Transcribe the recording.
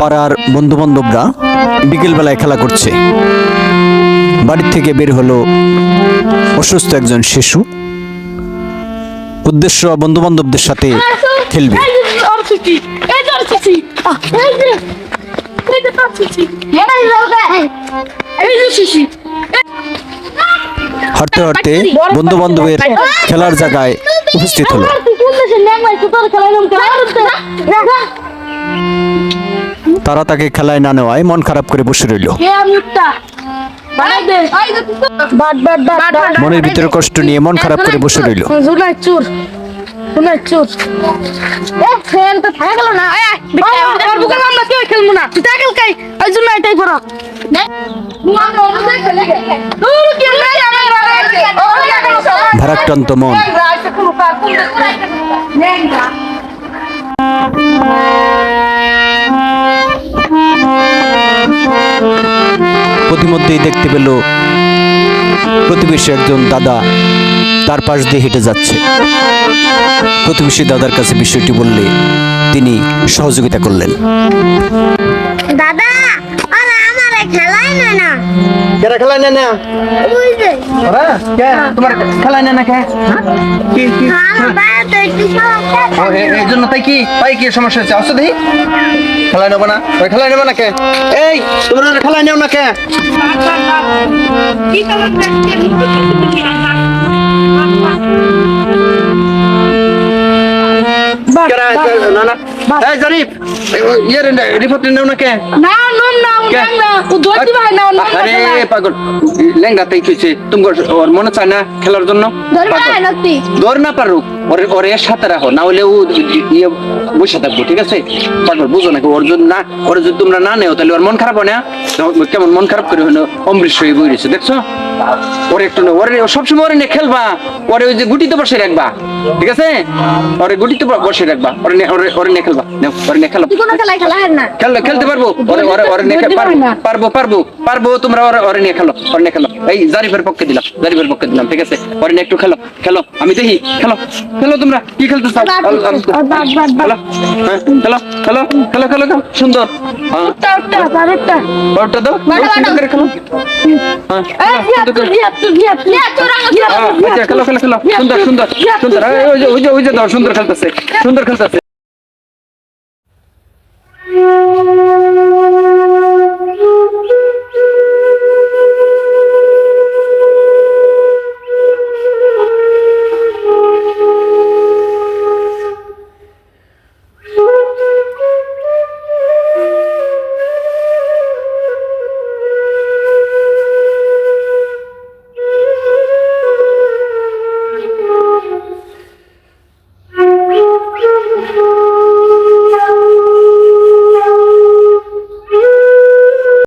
পাড়ার বন্ধু বান্ধবরা বিকেলবেলায় খেলা করছে বাড়ির থেকে বের হলো অসুস্থ একজন শিশু উদ্দেশ্য বন্ধু বান্ধবদের সাথে খেলবে অরসিটি এই যে হাঁটতে হাঁটতে বন্ধু বান্ধবের খেলার জায়গায় উপস্থিত হলো। তারা তাকে খেলায় না নেওয়ায় মন খারাপ করে বসে রইল। মনের ভিতরে কষ্ট নিয়ে মন খারাপ করে বসে রইল। জুনাই চুর। ভারাক্রান্ত মন। প্রতিমধ্যেই দেখতে পেল প্রতিবেশী একজন দাদা তার পাশ দিয়ে হেঁটে যাচ্ছে। প্রতিবেশী দাদার কাছে বিষয়টি বললে তিনি সহযোগিতা করলেন। দাদা ওরা আমারে খেলাই না না। কেরা না? না বুঝলে তোমার খেলায় না না কে? কি কি? এই জন্য তাই কি? তাই কি সমস্যা হচ্ছে? আসো দেখি। খেলায় নেব না? ওই খেলায় নেব না কে? এই তোমরা নেও না কে? না না। এই জরিফ ইয়ে রিপোর্ট নেও না কে? না নম না কে? না। ও ধরতে ভাই না নম আরে পাগল। লেঙ্গা তাই কইছে তুমি ওর মনে চায় না খেলার জন্য। ধর না পারুক। ওরে ওরে সাথে রাখো না হলে ও ইয়ে বসে থাকব ঠিক আছে? পাগল বুঝো নাকি ওর যদি না ওরে যদি তোমরা না নেও তাহলে ওর মন খারাপ হয় না? কেমন মন খারাপ করে হলো অমৃত হয়ে বই রয়েছে দেখছ? ওরে একটু না ওরে সবসময় ওরে নিয়ে খেলবা ওরে ওই যে গুটিতে বসে রাখবা ঠিক আছে? ওরে গুটিতে বসে রাখবা ওরে ওরে ওরে নিয়ে খেলবা ওরে নিয়ে খেলো। খেলা খেলতে পারব ওরে ওরে ওরে নিয়ে পারব পারব পারব পারব তোমরা ওরে ওরে নিয়ে খেলো ওরে নিয়ে খেলো। এই জারিফের পক্ষে দিলাম জারিফের পক্ষে দিলাম ঠিক আছে? ওরে নিয়ে একটু খেলো খেলো আমি দেখি খেলো। খেলো তোমরা কি খেলতে চাও বাদ, আল- আল- বাদ, বাদ, বাদ, বাদ। খেলো হ্যাঁ, খেলো খেলো খেলো খেলো খেলো। সুন্দর। হ্যাঁ। ওটা ওটা আরেকটা। বলটা দাও। বাড়া, সুন্দর বাড়া। করে খেলো। হ্যাঁ। এই জিয়া সুন্দর তুই করে- জিয়া তুই জিয়া জিয়া তুই রাঙা জিয়া হ্যাঁ, আচ্ছা, খেলো খেলো খেলো। সুন্দর সুন্দর। সুন্দর। এই, ওই যে ওই যে ওই যে দাও সুন্দর খেলতেছে। সুন্দর খেলতেছে।